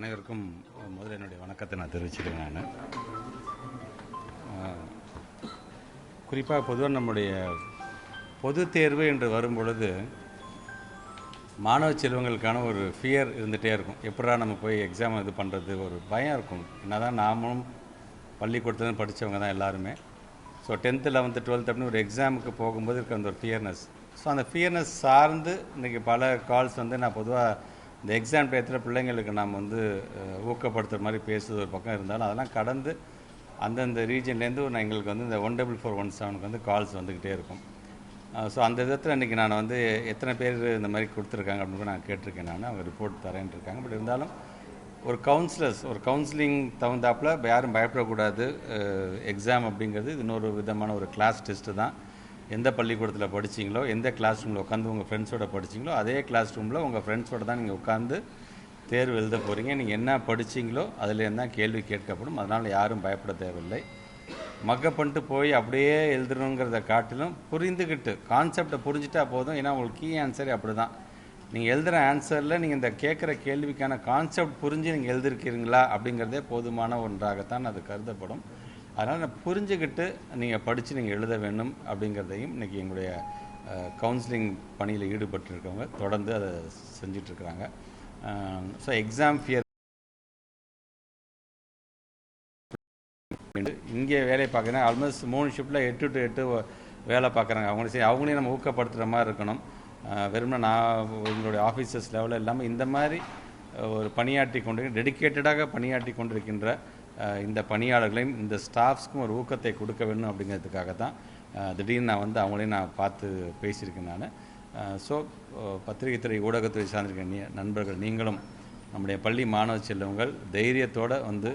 அனைவருக்கும் முதல்ல என்னுடைய வணக்கத்தை நான் தெரிவிச்சுக்கிறேன் நான். குறிப்பாக பொதுவாக நம்முடைய பொது தேர்வு என்று வரும் பொழுது மாணவ செல்வங்களுக்கான ஒரு ஃபியர் இருந்துகிட்டே இருக்கும். எப்படா நம்ம போய் எக்ஸாம் இது பண்ணுறது ஒரு பயம் இருக்கும். என்ன தான் நாமும் பள்ளிக்கூடத்துலேருந்து படித்தவங்க தான் எல்லாருமே. ஸோ டென்த்து லெவன்த்து டுவெல்த் அப்படின்னு ஒரு எக்ஸாமுக்கு போகும்போது இருக்க அந்த ஒரு ஃபியர்னஸ் ஸோ அந்த ஃபியர்னஸ் சார்ந்து இன்றைக்கி பல கால்ஸ் வந்து நான் பொதுவாக இந்த எக்ஸாம் டயத்தில் பிள்ளைங்களுக்கு நாம் வந்து ஊக்கப்படுத்துகிற மாதிரி பேசுறது ஒரு பக்கம் இருந்தாலும் அதெல்லாம் கடந்து அந்தந்த ரீஜன்லேருந்து நான் எங்களுக்கு வந்து இந்த ஒன் டபுள் ஃபோர் ஒன் செவனுக்கு வந்து கால்ஸ் வந்துக்கிட்டே இருக்கும். ஸோ அந்த விதத்தில் இன்றைக்கி நான் வந்து எத்தனை பேர் இந்த மாதிரி கொடுத்துருக்காங்க அப்படின்னு நான் கேட்டிருக்கேன் நான். அவங்க ரிப்போர்ட் தரேன்னு இருக்காங்க. பட் இருந்தாலும் ஒரு கவுன்சிலர்ஸ் ஒரு கவுன்சிலிங் தகுந்தாப்பில் யாரும் பயப்படக்கூடாது எக்ஸாம் அப்படிங்கிறது இது இன்னொரு விதமான ஒரு கிளாஸ் டெஸ்ட்டு தான். எந்த பள்ளிக்கூடத்தில் படிச்சீங்களோ எந்த கிளாஸ் ரூமில் உட்காந்து உங்கள் ஃப்ரெண்ட்ஸோட படிச்சீங்களோ அதே கிளாஸ் ரூமில் உங்கள் ஃப்ரெண்ட்ஸோட தான் நீங்கள் உட்காந்து தேர்வு எழுத போகிறீங்க நீங்கள் என்ன படிச்சீங்களோ அதுலேருந்து தான் கேள்வி கேட்கப்படும். அதனால் யாரும் பயப்பட தேவையில்லை. மக்கப் பண்ணிட்டு போய் அப்படியே எழுதணுங்கிறத காட்டிலும் புரிந்துக்கிட்டு கான்செப்டை புரிஞ்சுட்டா போதும். ஏன்னா உங்களுக்கு கீ ஆன்சரே அப்படி தான் நீங்கள் எழுதுகிற ஆன்சரில் நீங்கள் இந்த கேட்குற கேள்விக்கான கான்செப்ட் புரிஞ்சு நீங்கள் எழுதிருக்கிறீங்களா அப்படிங்கிறதே போதுமான ஒன்றாகத்தான் அது கருதப்படும். அதனால் நான் புரிஞ்சுக்கிட்டு நீங்கள் படித்து நீங்கள் எழுத வேண்டும் அப்படிங்கிறதையும் இன்றைக்கி எங்களுடைய கவுன்சிலிங் பணியில் ஈடுபட்டிருக்கவங்க தொடர்ந்து அதை செஞ்சிட்ருக்குறாங்க. ஸோ எக்ஸாம் ஃபியர் இங்கே வேலை பார்க்குறேன். ஆல்மோஸ்ட் மூணு ஷிஃப்ட்டில் எட்டு டு எட்டு வேலை பார்க்குறாங்க. அவங்களும் சரி அவங்களையும் நம்ம ஊக்கப்படுத்துகிற மாதிரி இருக்கணும். வெறும்னா நான் எங்களுடைய ஆஃபீஸர்ஸ் லெவலில் இல்லாமல் இந்த மாதிரி ஒரு பணியாற்றி கொண்டு டெடிக்கேட்டடாக பணியாற்றி கொண்டிருக்கின்ற இந்த பணியாளர்களையும் இந்த ஸ்டாஃப்ஸ்க்கும் ஒரு ஊக்கத்தை கொடுக்க வேணும் அப்படிங்கிறதுக்காக தான் திடீர்னு நான் வந்து அவங்களையும் நான் பார்த்து பேசியிருக்கேன் நான். ஸோ பத்திரிகை துறை ஊடகத்துறை சார்ந்திருக்க நண்பர்கள் நீங்களும் நம்முடைய பள்ளி மாணவ செல்வங்கள் தைரியத்தோடு வந்து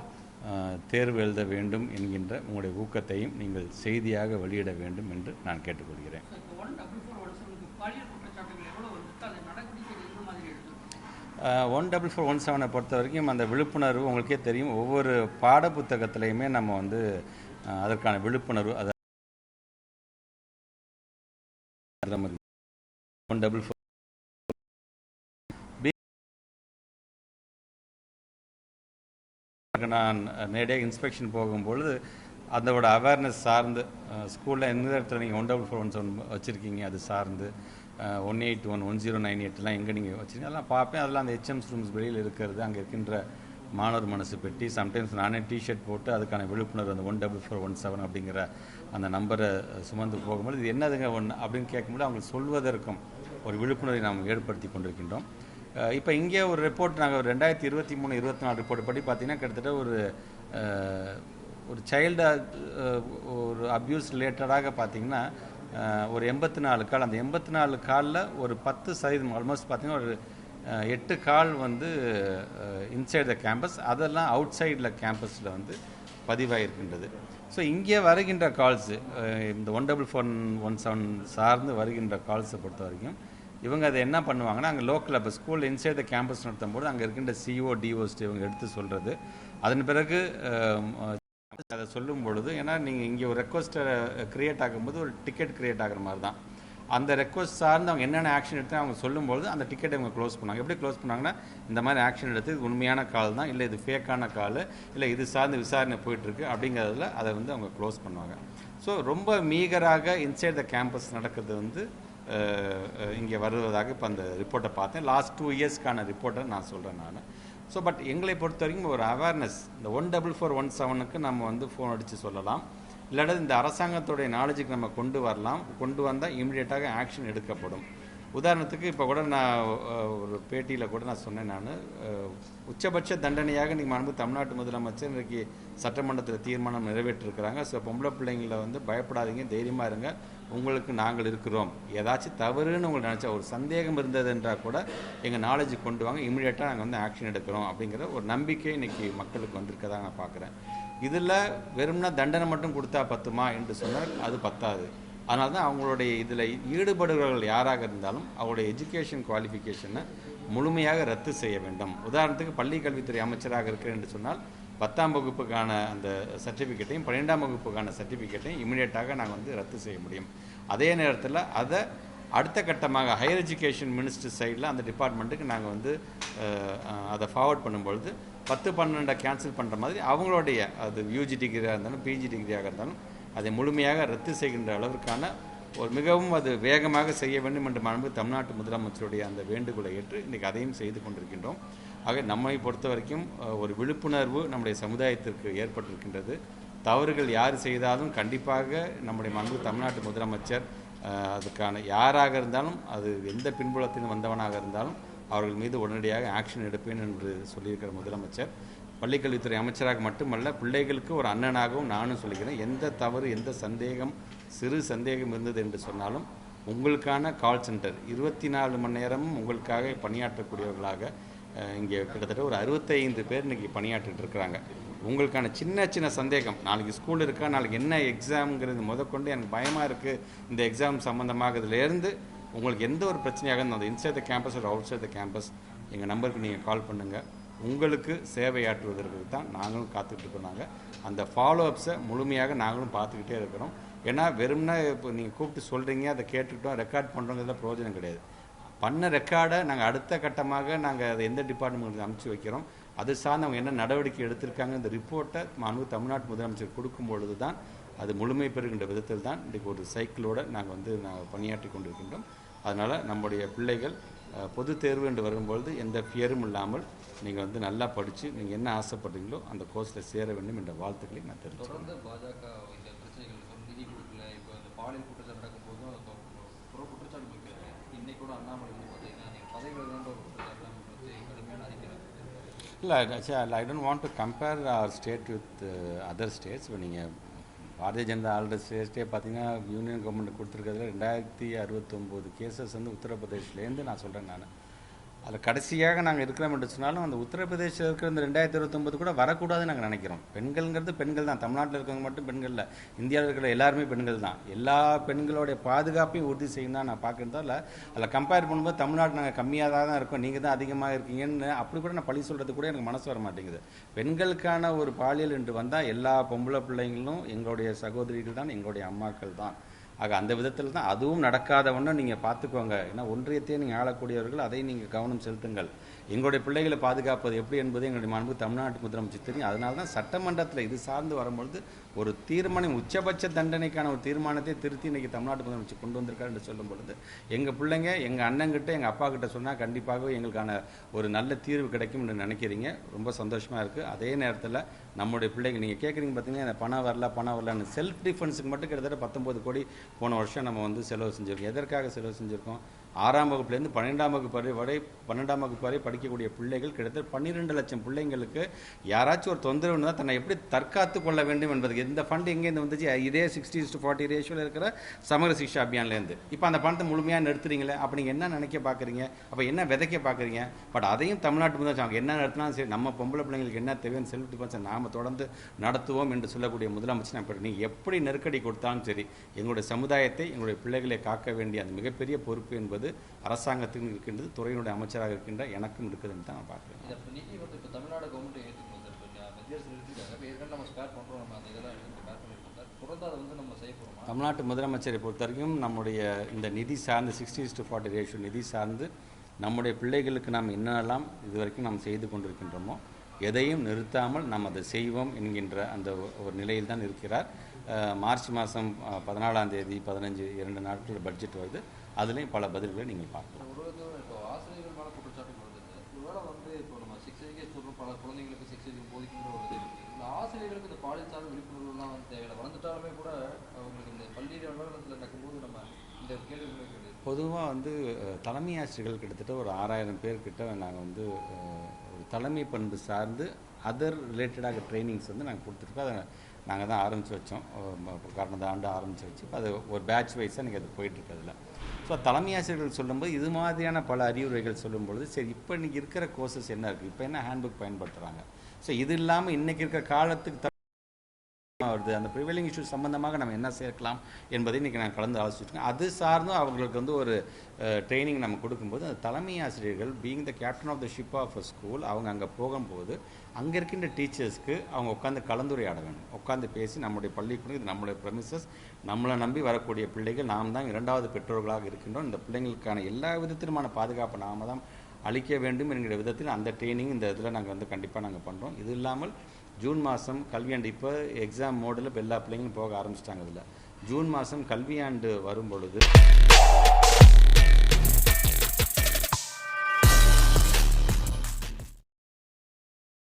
தேர்வு எழுத வேண்டும் என்கின்ற உங்களுடைய ஊக்கத்தையும் நீங்கள் செய்தியாக வெளியிட வேண்டும் என்று நான் கேட்டுக்கொள்கிறேன் இப்போ ஒன் டபுள் ஃபோர் ஒன் செவனுக்கு பாலியல் குற்றச்சாட்டுகள் எவ்வளோ வந்துட்டு அதை நடவடிக்கை எந்த மாதிரி எடுக்கும் ஒன் டபுள் ஃபோர் ஒன் செவனை பொறுத்த வரைக்கும் அந்த விழிப்புணர்வு உங்களுக்கே தெரியும். ஒவ்வொரு பாட புத்தகத்திலையுமே நம்ம வந்து அதற்கான விழிப்புணர்வு அதை ஒன் டபுள் ஃபோர் நான் நேரடியாக இன்ஸ்பெக்ஷன் போகும்பொழுது அதோட அவேர்னஸ் சார்ந்து ஸ்கூலில் எந்த இடத்துல நீங்கள் one double four one seven வச்சுருக்கீங்க அது சார்ந்து one eight one one zero nine எயிட்லாம் எங்கே நீங்கள் வச்சுருங்க அதெல்லாம் பார்ப்பேன். அதெல்லாம் அந்த ஹெச்எம்ஸ் ரூம்ஸ் வெளியில் இருக்கிறது அங்கே இருக்கின்ற மாணவர் மனசு பெட்டி சம்டைம்ஸ் நானே டிஷர்ட் போட்டு அதுக்கான விழிப்புணர்வு அந்த one double four one seven அப்படிங்கிற அந்த நம்பரை சுமந்து போகும்போது இது என்னதுங்க ஒன்று அப்படின்னு கேட்கும்போது அவங்க சொல்வதற்கும் ஒரு விழிப்புணர்வை நாம் ஏற்படுத்தி கொண்டிருக்கின்றோம். இப்போ இங்கே ஒரு ரிப்போர்ட் நாங்கள் ஒரு ரெண்டாயிரத்தி இருபத்தி மூணு இருபத்தி நாலு ரிப்போர்ட் படி பார்த்தீங்கன்னா கிட்டத்தட்ட ஒரு ஒரு சைல்டு ஒரு அப்யூஸ் ரிலேட்டடாக பார்த்தீங்கன்னா ஒரு எண்பத்தி நாலு கால். அந்த எண்பத்தி நாலு காலில் ஒரு பத்து சதவீதம் ஆல்மோஸ்ட் பார்த்தீங்கன்னா ஒரு எட்டு கால் வந்து இன்சைட் த கேம்பஸ் அதெல்லாம் அவுட் சைடில் கேம்பஸில் வந்து பதிவாகிருக்கின்றது ஸோ இங்கே வருகின்ற கால்ஸு இந்த one double four one seven சார்ந்து வருகின்ற கால்ஸை பொறுத்த வரைக்கும் இவங்க அதை என்ன பண்ணுவாங்கன்னா அங்கே லோக்கலில் இப்போ ஸ்கூல் இன்சைட் த கேம்பஸ் நடத்தும் போது அங்கே இருக்கின்ற சிஓ டிஓஸ்ட் இவங்க எடுத்து சொல்கிறது அதன் பிறகு அதை சொல்லும் பொழுது ஏன்னா நீங்கள் இங்கே ஒரு ரெக்வஸ்ட்டை க்ரியேட் ஆகும்போது ஒரு டிக்கெட் க்ரியேட் ஆகுற மாதிரி தான். அந்த ரெக்வஸ்ட் சார்ந்து அவங்க என்னென்ன ஆக்ஷன் எடுத்து அவங்க சொல்லும்போது அந்த டிக்கெட்டை அவங்க க்ளோஸ் பண்ணாங்க எப்படி க்ளோஸ் பண்ணாங்கன்னா இந்த மாதிரி ஆக்ஷன் எடுத்து இது உண்மையான கால் தான் இல்லை இது ஃபேக்கான கால் இல்லை இது சார்ந்து விசாரணை போயிட்டுருக்கு அப்படிங்கிறதுல அதை வந்து அவங்க க்ளோஸ் பண்ணுவாங்க. ஸோ ரொம்ப மீகராக இன்சைட் த கேம்பஸ் நடக்கிறது வந்து இங்கே வருவதாக இப்போ அந்த ரிப்போர்ட்டை பார்த்தேன். லாஸ்ட் டூ இயர்ஸ்க்கான ரிப்போர்ட்டை நான் சொல்கிறேன் நான். ஸோ பட் எங்களை பொறுத்த வரைக்கும் ஒரு அவேர்னஸ் இந்த ஒன் டபுள் ஃபோர் ஒன் செவனுக்கு நம்ம வந்து ஃபோன் அடித்து சொல்லலாம். இல்லாட்டி இந்த அரசாங்கத்துடைய நாலேஜுக்கு நம்ம கொண்டு வரலாம். கொண்டு வந்தால் இமிடியேட்டாக ஆக்ஷன் எடுக்கப்படும். உதாரணத்துக்கு இப்போ கூட நான் ஒரு பேட்டியில் கூட நான் சொன்னேன் நான். உச்சபட்ச தண்டனையாக நீங்கள் மாண்பு தமிழ்நாட்டு முதலமைச்சர் இன்றைக்கி சட்டமன்றத்தில் தீர்மானம் நிறைவேற்றிருக்கிறாங்க. ஸோ பொம்பளை பிள்ளைங்களை வந்து பயப்படாதீங்க தைரியமாக இருங்க. உங்களுக்கு நாங்கள் இருக்கிறோம். ஏதாச்சும் தவறுன்னு உங்களுக்கு நினச்சா ஒரு சந்தேகம் இருந்தது என்றால் கூட எங்கள் நாலேஜ் கொண்டு வாங்க. இமீடியட்டாக நாங்கள் வந்து ஆக்ஷன் எடுக்கிறோம் அப்படிங்கிற ஒரு நம்பிக்கை இன்னைக்கு மக்களுக்கு வந்திருக்கதாக நான் பார்க்குறேன் இதில் வெறும்னா தண்டனை மட்டும் கொடுத்தா பத்துமா என்று சொன்னால் அது பத்தாது. அதனால தான் அவங்களுடைய இதில் ஈடுபடுபவர்கள் யாராக இருந்தாலும் அவருடைய எஜுகேஷன் குவாலிஃபிகேஷனை முழுமையாக ரத்து செய்ய வேண்டும். உதாரணத்துக்கு பள்ளி கல்வித்துறை அமைச்சராக இருக்கிறேன் என்று சொன்னால் பத்தாம் வகுப்புக்கான அந்த சர்டிஃபிகேட்டையும் பன்னிரெண்டாம் வகுப்புக்கான சர்டிஃபிகேட்டையும் இமிடியேட்டாக நாங்கள் வந்து ரத்து செய்ய முடியும். அதே நேரத்தில் அதை அடுத்த கட்டமாக ஹையர் எஜுகேஷன் மினிஸ்டர் சைடில் அந்த டிபார்ட்மெண்ட்டுக்கு நாங்கள் வந்து அதை ஃபார்வர்ட் பண்ணும்பொழுது பத்து பன்னெண்டை கேன்சல் பண்ணுற மாதிரி அவங்களுடைய அது யூஜி டிகிரியாக இருந்தாலும் பிஜி டிகிரியாக இருந்தாலும் அதை முழுமையாக ரத்து செய்கின்ற அளவிற்கான ஒரு மிகவும் அது வேகமாக செய்ய வேண்டும் என்று மாண்பு தமிழ்நாட்டு முதலமைச்சருடைய அந்த வேண்டுகோளை ஏற்று இன்றைக்கி அதையும் செய்து கொண்டிருக்கின்றோம். ஆக நம்மை பொறுத்த வரைக்கும் ஒரு விழிப்புணர்வு நம்முடைய சமுதாயத்திற்கு ஏற்பட்டிருக்கின்றது. தவறுகள் யார் செய்தாலும் கண்டிப்பாக நம்முடைய மன்பு தமிழ்நாட்டு முதலமைச்சர் அதுக்கான யாராக இருந்தாலும் அது எந்த பின்புலத்திலும் வந்தவனாக இருந்தாலும் அவர்கள் மீது உடனடியாக ஆக்ஷன் எடுப்பேன் என்று சொல்லியிருக்கிற முதலமைச்சர். பள்ளிக்கல்வித்துறை அமைச்சராக மட்டுமல்ல பிள்ளைகளுக்கு ஒரு அண்ணனாகவும் நானும் சொல்லிக்கிறேன். எந்த தவறு எந்த சந்தேகம் சிறு சந்தேகம் இருந்தது என்று சொன்னாலும் உங்களுக்கான கால் சென்டர் இருபத்தி நாலு மணி நேரமும் உங்களுக்காக பணியாற்றக்கூடியவர்களாக இங்கே கிட்டத்தட்ட ஒரு அறுபத்தைந்து பேர் இன்னைக்கு பணியாற்றிட்டு இருக்கிறாங்க. உங்களுக்கான சின்ன சின்ன சந்தேகம் நாளைக்கு ஸ்கூல் இருக்கா நாளைக்கு என்ன எக்ஸாம்ங்கிறது முதற்கொண்டு எனக்கு பயமாக இருக்குது இந்த எக்ஸாம் சம்மந்தமாகிறதுலேருந்து உங்களுக்கு எந்த ஒரு பிரச்சனையாக இருந்தால் அந்த இன்சைட் த கேம்பஸ் ஒரு அவுட் சைட் த கேம்பஸ் எங்கள் நம்பருக்கு நீங்கள் கால் பண்ணுங்கள் உங்களுக்கு சேவையாற்றுவதற்கு தான் நாங்களும் காத்துக்கிட்டு இருக்கோம் நாங்கள் அந்த ஃபாலோ அப்ஸை முழுமையாக நாங்களும் பார்த்துக்கிட்டே இருக்கிறோம். ஏன்னா வெறும்னா இப்போ நீங்கள் கூப்பிட்டு சொல்கிறீங்க அதை கேட்டுக்கிட்டோம் ரெக்கார்ட் பண்ணுறோங்கிறதுல பிரயோஜனம் கிடையாது. பண்ண ரெக்கார்டை நாங்கள் அடுத்த கட்டமாக நாங்கள் அதை எந்த டிபார்ட்மெண்ட்டுக்கு அனுப்பிச்சு வைக்கிறோம் அது சார்ந்து அவங்க என்ன நடவடிக்கை எடுத்திருக்காங்க இந்த ரிப்போர்ட்டை மாண்பு தமிழ்நாட்டு முதலமைச்சர் கொடுக்கும் பொழுது தான் அது முழுமை பெறுகின்ற விதத்தில் தான் இன்றைக்கு ஒரு சைக்கிளோடு நாங்கள் வந்து நாங்கள் பணியாற்றி கொண்டிருக்கின்றோம். அதனால் நம்முடைய பிள்ளைகள் பொது பொதுத் தேர்வு என்று வரும்பொழுது எந்த ஃபியரும் இல்லாமல் நீங்கள் வந்து நல்லா படித்து நீங்கள் என்ன ஆசைப்படுறீங்களோ அந்த கோர்ஸில் சேர வேண்டும் என்ற வாழ்த்துக்களை நான் தெரிவிச்சுக்கிறேன் தொடர்ந்து பாஜக இந்த பிரச்சனைகள் இப்போ நிதி கொடுக்கல இப்போ இந்த பாலியல் குற்றச்சாட்டு நடக்கும்போதும் இப்போ புற குற்றச்சாட்டு வைக்கிறாங்க இன்னைக்கு கூட அண்ணாமலை வந்து பார்த்தீங்கன்னா நீங்கள் பதவி விலகன்ற ஒரு குற்றச்சாட்டு வந்து கடுமையான அறிக்கை இல்லை I don't want to compare our state with other states இப்போ நீங்கள் பாரதிய ஜனதா ஆல்ரெடி ஸ்டேட்டே பார்த்தீங்கன்னா யூனியன் கவர்மெண்ட் கொடுத்துருக்கிறதுல ரெண்டாயிரத்தி அறுபத்தொம்போது கேசஸ் வந்து உத்தரப்பிரதேஷ்லேருந்து நான் சொல்கிறேன் நான். அதில் கடைசியாக நாங்கள் இருக்கிறோம் என்று சொன்னாலும் அந்த உத்தரப்பிரதேசத்தில் இருக்கிற இந்த ரெண்டாயிரத்தி இருபத்தொம்பது கூட வரக்கூடாதுன்னு நாங்கள் நினைக்கிறோம். பெண்கள்ங்கிறது பெண்கள் தான். தமிழ்நாட்டில் இருக்கவங்க மட்டும் பெண்கள் இல்லை. இந்தியாவில் இருக்கிற எல்லாருமே பெண்கள் தான். எல்லா பெண்களுடைய பாதுகாப்பையும் உறுதி செய்யும் தான் நான் பார்க்குறதால அதில் கம்பேர் பண்ணும்போது தமிழ்நாடு நாங்கள் கம்மியாக தான் இருக்கோம். நீங்கள் தான் அதிகமாக இருக்கீங்கன்னு அப்படி கூட நான் பழி சொல்கிறது கூட எனக்கு மனசு வர மாட்டேங்குது. பெண்களுக்கான ஒரு பாலியல் என்று வந்தால் எல்லா பொம்பளை பிள்ளைங்களும் எங்களுடைய சகோதரிகள் தான் எங்களுடைய அம்மாக்கள் தான். ஆக அந்த விதத்தில் தான் அதுவும் நடக்காதவண்ண நீங்கள் பார்த்துக்கோங்க. ஏன்னா ஒன்றியத்தையே நீங்கள் ஆளக்கூடியவர்கள் அதை நீங்கள் கவனம் செலுத்துங்கள். எங்களுடைய பிள்ளைகளை பாதுகாப்பது எப்படி என்பது எங்களுடைய மாண்பு தமிழ்நாட்டு முதலமைச்சர் தெரியும். அதனால தான் சட்டமன்றத்தில் இது சார்ந்து வரும்பொழுது ஒரு தீர்மானம் உச்சபட்ச தண்டனைக்கான ஒரு தீர்மானத்தை திருத்தி இன்னைக்கு தமிழ்நாட்டு முதலமைச்சர் கொண்டு வந்திருக்காரு என்று சொல்லும் பொழுது எங்கள் பிள்ளைங்க எங்கள் அண்ணங்கிட்ட எங்கள் அப்பா கிட்ட சொன்னால் கண்டிப்பாக எங்களுக்கான ஒரு நல்ல தீர்வு கிடைக்கும் என்று நினைக்கிறீங்க. ரொம்ப சந்தோஷமாக இருக்குது அதே நேரத்தில் நம்முடைய பிள்ளைங்க நீங்கள் கேட்குறீங்க பார்த்தீங்கன்னா பணம் வரல பணம் வரலன்னு செல்ஃப் டிஃபென்ஸுக்கு மட்டும் கிட்டத்தட்ட பத்தொம்பது கோடி போன வருஷம் நம்ம வந்து செலவு செஞ்சுருக்கோம். எதற்காக செலவு செஞ்சுருக்கோம்? ஆறாம் வகுப்புலேருந்து பன்னெண்டாம் வகுப்பு வரை வரை பன்னெண்டாம் வகுப்பு வரை படிக்கக்கூடிய பிள்ளைகள் கிட்டத்தட்ட பன்னிரெண்டு லட்சம் பிள்ளைங்களுக்கு யாராச்சும் ஒரு தொந்தரவு தான் தன்னை எப்படி தற்காத்து கொள்ள வேண்டும் என்பதுக்கு இந்த ஃபண்ட் எங்கேருந்து வந்துச்சு? இதே சிக்ஸ்டி டு ஃபார்ட்டி ரேஷியோவில் இருக்கிற சமர சிக்ஷா அபியான்லேருந்து. இப்போ அந்த பணத்தை முழுமையாக நிறுத்துறீங்களே? அப்போ நீங்கள் என்ன நினைக்க பார்க்குறீங்க? அப்போ என்ன விதைக்க பார்க்குறீங்க? பட் அதையும் தமிழ்நாட்டு முதல் அவங்க என்ன நடத்தினாலும் சரி நம்ம பொம்பளை பிள்ளைங்களுக்கு என்ன தேவைன்னு செல்ஃப் டிஃபென்ஸை நாம் தொடர்ந்து நடத்துவோம் என்று சொல்லக்கூடிய முதலமைச்சர் நான் நீ எப்படி நெருக்கடி கொடுத்தாலும் சரி எங்களுடைய சமுதாயத்தை எங்களுடைய பிள்ளைகளை காக்க வேண்டிய அந்த மிகப்பெரிய பொறுப்பு என்பது அரசாங்கத்துக்கும் இருக்கின்றது துறையினுடைய அமைச்சராக இருக்கின்ற எனக்கும் இருக்குதுன்னு தான் நான் பார்க்குறேன். தமிழ்நாடு கவர்மெண்ட் ஏற்றுக்கணும் தமிழ்நாட்டு முதலமைச்சரை பொறுத்த வரைக்கும் நம்முடைய இந்த நிதி சார்ந்து சிக்ஸ்டி டு ஃபார்ட்டி ரேஷியோ நிதி சார்ந்து நம்முடைய பிள்ளைகளுக்கு நாம் என்னெல்லாம் இதுவரைக்கும் நாம் செய்து கொண்டிருக்கின்றோமோ எதையும் நிறுத்தாமல் நாம் அதை செய்வோம் என்கின்ற அந்த ஒரு நிலையில் தான் இருக்கிறார். மார்ச் மாதம் பதினாலாம் தேதி பதினஞ்சு இரண்டு நாட்கள் பட்ஜெட் வருது. அதுலேயும் பல பதில்களை நீங்கள் பார்க்கலாம். ஆசிரியர்களுக்கு இந்த பாலியல் சார்ந்த விழிப்புணர்வுலாம் வந்து தேவையில்லை. வளர்ந்துட்டாலுமே கூட அவங்களுக்கு இந்த பள்ளி நிறுவனத்தில் நடக்கும்போது நம்ம இந்த கேட்டு பொதுவாக வந்து தலைமை ஆசிரியர்கள் கிட்டத்தட்ட ஒரு ஆறாயிரம் பேர்கிட்ட நாங்கள் வந்து ஒரு தலைமை பண்பு சார்ந்து அதர் ரிலேட்டடாக ட்ரைனிங்ஸ் வந்து நாங்கள் கொடுத்துருக்கோம். அதை நாங்கள் தான் ஆரம்பித்து வச்சோம். கடந்த ஆண்டு ஆரம்பித்து வச்சு இப்போ அது ஒரு பேட்ச் வைஸாக எனக்கு அது போயிட்டுருக்கு அதில் ஸோ தலைமை ஆசிரியர்கள் சொல்லும்போது இது மாதிரியான பல அறிவுரைகள் சொல்லும்பொழுது சரி இப்போ இன்றைக்கி இருக்கிற கோர்சஸ் என்ன இருக்குது இப்போ என்ன ஹேண்ட்புக் பயன்படுத்துகிறாங்க ஸோ இது இல்லாமல் இன்றைக்கி இருக்கிற காலத்துக்கு த- வருது அந்த ப்ரிவைலிங் இஷ்யூ சம்பந்தமாக நம்ம என்ன சேர்க்கலாம் என்பதை இன்றைக்கி நான் கலந்து ஆலோசிச்சிருக்கேன் அது சார்ந்தும் அவங்களுக்கு வந்து ஒரு ட்ரைனிங் நம்ம கொடுக்கும்போது அந்த தலைமை ஆசிரியர்கள் being the captain of the ship of a school அவங்க அங்கே போகும்போது அங்கே இருக்கின்ற டீச்சர்ஸ்க்கு அவங்க உட்காந்து கலந்துரையாட வேணும் உட்காந்து பேசி நம்முடைய பள்ளிக்கூடம் இது நம்மளுடைய ப்ரெமிசஸ் நம்மளை நம்பி வரக்கூடிய பிள்ளைகள் நாம் தான் இரண்டாவது பெற்றோர்களாக இருக்கின்றோம். இந்த பிள்ளைங்களுக்கான எல்லா விதத்திலுமான பாதுகாப்பை நாம தான் அளிக்க வேண்டும் என்கிற விதத்தில் அந்த ட்ரைனிங் இந்த இதில் நாங்கள் வந்து கண்டிப்பாக நாங்கள் பண்ணுறோம் இது இல்லாமல் ஜூன் மாதம் கல்வியாண்டு இப்போ எக்ஸாம் மோடில் இப்போ எல்லா பிள்ளைங்களும் போக ஆரம்பிச்சிட்டாங்க இதில். ஜூன் மாதம் கல்வியாண்டு வரும் பொழுது